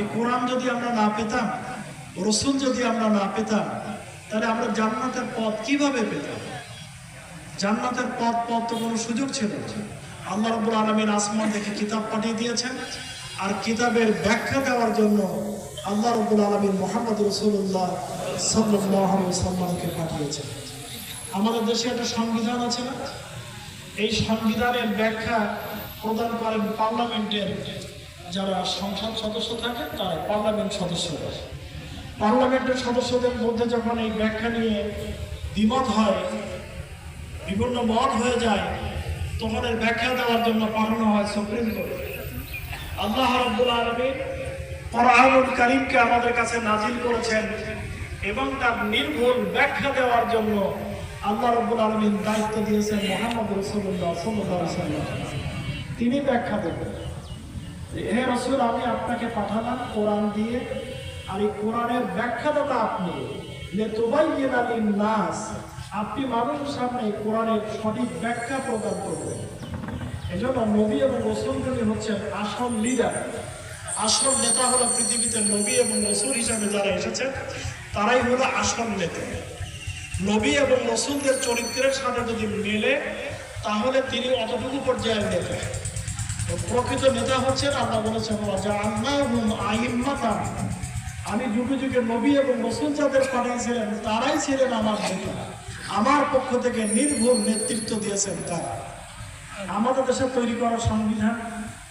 এই কোরআন যদি আমরা না পেতাম, রসুল যদি আমরা না পেতাম, তাহলে আমরা জান্নাতের পথ কীভাবে পেতাম? জান্নাতের পথ পথ তো কোনো সুযোগ ছিল আল্লাহ রব্বুল আলমীর আসমান থেকে কিতাব পাঠিয়ে দিয়েছেন। আর কিতাবের ব্যাখ্যা দেওয়ার জন্য আল্লাহ রব্বুল আলমীর মোহাম্মদ রসুল্লাহ সাল্লাহ সাল্লামকে পাঠিয়েছেন। আমাদের দেশে একটা সংবিধান আছে না? এই সংবিধানের ব্যাখ্যা প্রদান করেন পার্লামেন্টের যারা সংসদ সদস্য থাকে তারা পার্লামেন্ট সদস্যরা পার্লামেন্টের সদস্যদের মধ্যে যখন এই ব্যাখ্যা নিয়ে দ্বিমত হয় বিভিন্ন মত হয়ে যায়, তখন এর ব্যাখ্যা দেওয়ার জন্য পাঠানো হয় সুপ্রিম কোর্টে। আল্লাহ রব্বুল আলমী কোরআনুল করিমকে আমাদের কাছে নাজিল করেছেন এবং তার নির্ভুল ব্যাখ্যা দেওয়ার জন্য আল্লাহ রব্বুল আলমীর দায়িত্ব দিয়েছেন মোহাম্মদ রসুল্লাহ সাল্লাম তিনি ব্যাখ্যা দেবেন। হে রসুল, আমি আপনাকে পাঠালাম কোরআন দিয়ে। আর এই কোরআনের ব্যাখ্যাদাতা আপনি। যে তোবাইয়েন আলীর নাস আপনি মানুষের সামনে কোরআনের সঠিক ব্যাখ্যা প্রদান করবেন। এজন্য নবী এবং রসুলগুলি হচ্ছেন আসল লিডার আসল নেতা হলো পৃথিবীতে নবী এবং রসুল হিসাবে যারা এসেছেন তারাই হলো আসল নেতা। নবী এবং রসুলদের চরিত্রের সাথে যদি মেলে, তাহলে তিনি অতটুকু পর্যায়ের নেতা। প্রকৃত নেতা হচ্ছেন আল্লাহ বলেছেন আমি যুগে যুগে নবী এবং রসুল যাদের পাঠিয়েছিলেন তারাই ছিলেন আমার নেতা। আমার পক্ষ থেকে নির্ভুল নেতৃত্ব দিয়েছেন তারা। আমাদের দেশে তৈরি করা সংবিধান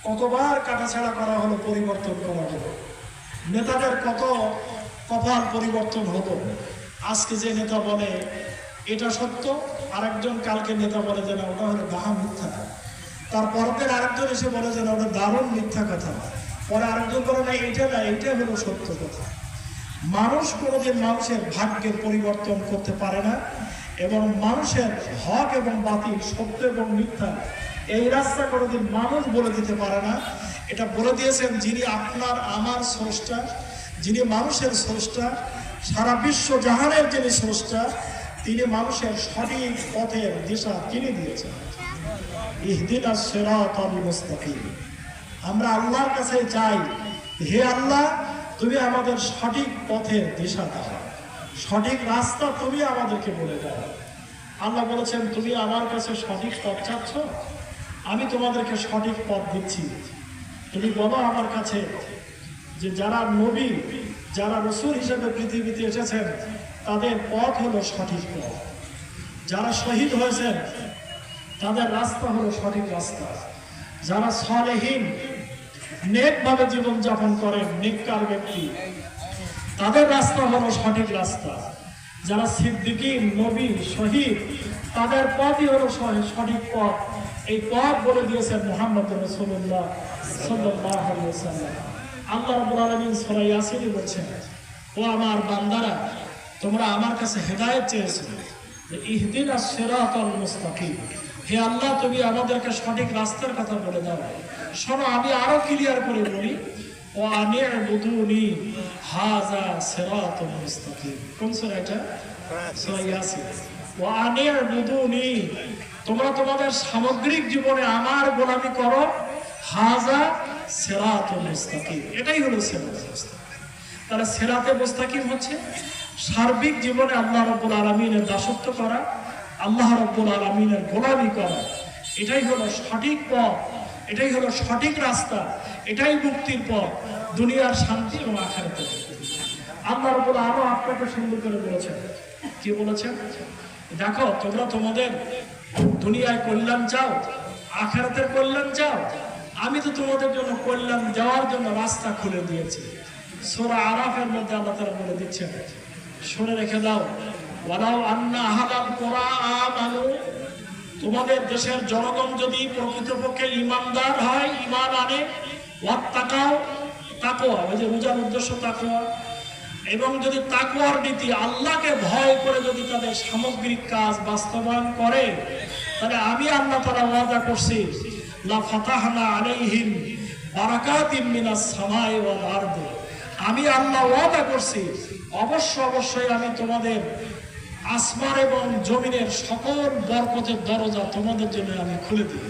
কতবার কাটাছাড়া করা হলো পরিবর্তন করা হলো নেতাদের কত কপাল পরিবর্তন হলো আজকে যে নেতা বলে, এটা সত্য। আরেকজন কালকে নেতা বলে যে না ওটা হলো ডাহা মিথ্যা। তার পরের আরেকজন এসে বলে যে, না, ওটা দারুণ মিথ্যা কথা। পরে আরেকজন বলে, না এটা না, এইটা হলো সত্য কথা। মানুষ কোনোদিন মানুষের ভাগ্যের পরিবর্তন করতে পারে না এবং মানুষের হক এবং বাতিল, সত্য এবং মিথ্যা এই রাস্তা কোনোদিন মানুষ বলে দিতে পারে না। এটা বলে দিয়েছেন যিনি আপনার, আমার স্রষ্টা, যিনি মানুষের স্রষ্টা, সারা বিশ্ব জাহানের যিনি স্রষ্টা, তিনি মানুষের সঠিক পথের দিশা তিনি দিয়েছেন। আমরা আল্লাহর কাছে চাই, হে আল্লাহ, তুমি আমাদের সঠিক পথের দিশা দাও। সঠিক রাস্তা তুমি আমাদেরকে বলে দাও। আল্লাহ বলেছেন, তুমি আমার কাছে সঠিক পথ চাচ্ছ, আমি তোমাদেরকে সঠিক পথ দিচ্ছি। তুমি বলো আমার কাছে যে যারা নবী, যারা রসুল হিসেবে পৃথিবীতে এসেছেন, তাদের পথ হলো সঠিক পথ। যারা শহীদ হয়েছেন তাদের রাস্তা হলো সঠিক রাস্তা। যারা সলেহীন, নেকভাবে জীবনযাপন করেন নেককার ব্যক্তি, তাদের রাস্তা হলো সঠিক রাস্তা। যারা সিদ্দিকী নবী, শহীদ, তাদের পথই হলো সঠিক পথ। এই পথ বলে দিয়েছেন মোহাম্মদ রসুল্লাহ সাল্লাহ আল্লাহ রবুল আলমিন সরাই ইয়াসিনই বলছেন, ও আমার বান্দারা, তোমরা আমার কাছে হেদায়েত চেয়েছো যে ইহদিনা সিরাতাল মুস্তাকিম। হে আল্লাহ, তুমি আমাদেরকে সঠিক রাস্তার কথা বলে দাও। শোনো, আমি আরও ক্লিয়ার করে বলি ও হাজা কোন এটা? ও তোমরা তোমাদের সামগ্রিক জীবনে আমার গোলামি করো হাজা সিরাতুল মুস্তাকিম। এটাই হলো মুস্তাকিম। তাহলে সেরাতে মুস্তাকিম হচ্ছে সার্বিক জীবনে আল্লাহ রব্বুল আলমিনের দাসত্ব করা আল্লাহ রব্বুল আলমিনের গোলামি করা। এটাই হলো সঠিক পথ, এটাই হলো সঠিক রাস্তা, এটাই মুক্তির পথ, দুনিয়ার শান্তি এবং আখারাতের আল্লাহ রব্বুল আরও আপনাকে সুন্দর করে বলেছেন। কি বলেছেন? দেখো, তোমরা তোমাদের দুনিয়ায় কল্যাণ চাও, আখারাতের কল্যাণ চাও। আমি তো তোমাদের জন্য কল্যাণ দেওয়ার জন্য রাস্তা খুলে দিয়েছি। সোরা আরাফের মধ্যে আল্লাহ তারা বলে দিচ্ছেন, শুনে রেখে দাও তোমাদের দেশের জনগণ যদি প্রকৃতপক্ষে ইমানদার হয় ইমান আনে ওয়াত্তাকাও তাকওয়া, ওই যে রোজার উদ্দেশ্য তাকওয়া। এবং যদি তাকওয়ার নীতি আল্লাহকে ভয় করে যদি তাদের সামগ্রিক কাজ বাস্তবায়ন করে, তাহলে আমি আল্লাহ তারা ওয়াদা করছি, লা ফাতাহনা আলাইহিম বারাকাতিম মিনাস সামাই ওয়াল আরদি। আমি আল্লাহ ওয়াদা করছি অবশ্য অবশ্যই আমি তোমাদের আসমান এবং জমিনের সকল বরকতের দরজা তোমাদের জন্য আমি খুলে দিই।